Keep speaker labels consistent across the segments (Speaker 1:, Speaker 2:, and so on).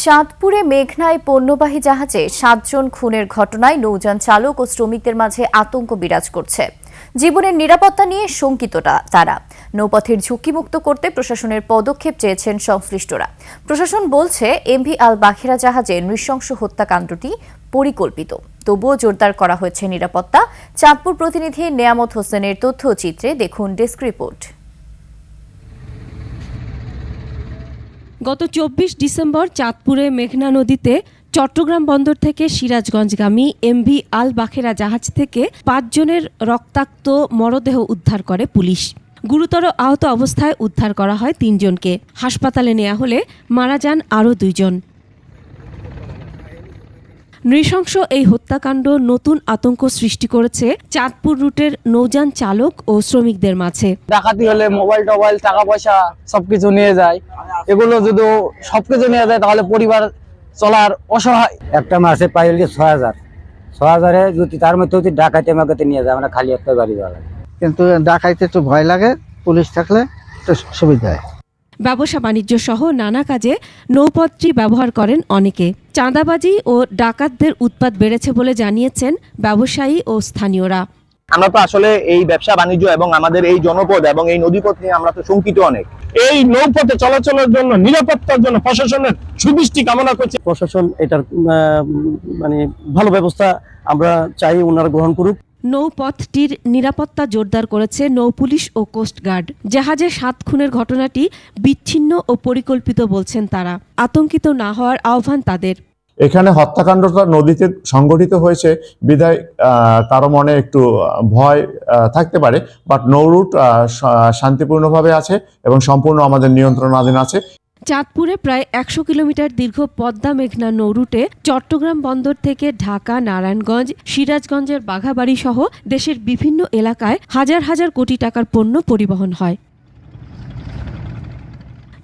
Speaker 1: চাঁদপুরে মেঘনায় পণ্যবাহী জাহাজে সাতজন খুনের ঘটনায় নৌযান চালক ও শ্রমিকদের মাঝে আতঙ্ক বিরাজ করছে। জীবনের নিরাপত্তা নিয়ে শঙ্কিতটা তারা। নৌপথের ঝুঁকিমুক্ত করতে প্রশাসনের পদক্ষেপ চেয়েছেন সংশ্লিষ্টরা। প্রশাসন বলছে এমভি আল বাখিরা জাহাজে নৃশংস হত্যাকাণ্ডটি পরিকল্পিত। তবুও জোরদার করা হয়েছে নিরাপত্তা। চাঁদপুর প্রতিনিধি নেয়ামত হোসেনের তথ্যচিত্রে দেখুন ডেস্ক রিপোর্ট।
Speaker 2: গত চব্বিশ ডিসেম্বর চাঁদপুরে মেঘনা নদীতে চট্টগ্রাম বন্দর থেকে সিরাজগঞ্জগামী এমভি আল বাখেরা জাহাজ থেকে পাঁচজনের রক্তাক্ত মরদেহ উদ্ধার করে পুলিশ। গুরুতর আহত অবস্থায় উদ্ধার করা হয় তিনজনকে। হাসপাতালে নেওয়া হলে মারা যান আরও দুইজন। নৃশংস এই হত্যাকাণ্ড নতুন আতঙ্ক সৃষ্টি করেছে চাঁদপুর রুটের নৌযান চালক ও শ্রমিকদের মাঝে।
Speaker 3: ডাকাতি হলে মোবাইল টোবাইল টাকা পয়সা সবকিছু নিয়ে যায়। এগুলো যদি সবকিছু নিয়ে যায় তাহলে পরিবার চলার অসহায়।
Speaker 4: একটা মাসে পাই হলে ছয় হাজার। ছয় হাজারে যদি তার মধ্যে যদি ডাকাইতে মাকাতে নিয়ে যায় আমরা খালি একটা গাড়ি যাওয়া লাগে
Speaker 5: কিন্তু ডাকাইতে একটু ভয় লাগে পুলিশ থাকলে একটু সুবিধা হয়।
Speaker 2: ব্যবসা বাণিজ্য সহ নানা কাজে নৌপথটি ব্যবহার করেন অনেকে। চাঁদাবাজি ও ডাকাতদের উৎপাত বেড়েছে বলে জানিয়েছেন ব্যবসায়ী ও স্থানীয়রা।
Speaker 6: আমরা তো আসলে এই ব্যবসা বাণিজ্য এবং আমাদের এই জনপদ এবং এই নদীপথ নিয়ে আমরা তো শঙ্কিত অনেক।
Speaker 7: এই নৌপথে চলাচলের জন্য নিরাপত্তার জন্য প্রশাসনের সুদৃষ্টি কামনা করছে।
Speaker 8: প্রশাসন এটার আহ, মানে ভালো ব্যবস্থা আমরা চাই ওনারা গ্রহণ করুক।
Speaker 2: নৌপথটির নিরাপত্তা জোরদার করেছে নৌপুলিশ ও কোস্টগার্ড জাহাজে সাত খুনের ঘটনাটি বিচ্ছিন্ন ও পরিকল্পিত বলছেন তারা। আতঙ্কিত না হওয়ার আহ্বান তাদের।
Speaker 9: এখানে হত্যাকাণ্ডটা নদীতে সংগঠিত হয়েছে, বিধায় কারও মনে একটু ভয় থাকতে পারে, বাট নৌরুট শান্তিপূর্ণভাবে আছে এবং সম্পূর্ণ আমাদের নিয়ন্ত্রণাধীন আছে।
Speaker 2: চাঁদপুরে প্রায় একশো কিলোমিটার দীর্ঘ পদ্মা মেঘনা নৌরুটে চট্টগ্রাম বন্দর থেকে ঢাকা, নারায়ণগঞ্জ, সিরাজগঞ্জের বাঘাবাড়ি সহ দেশের বিভিন্ন এলাকায় হাজার হাজার কোটি টাকার পণ্য পরিবহন হয়।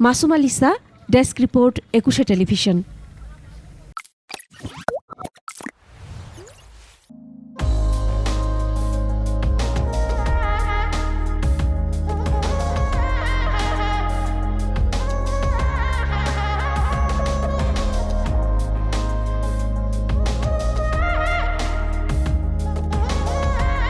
Speaker 2: Masum Alisa desk report, Ekushey television.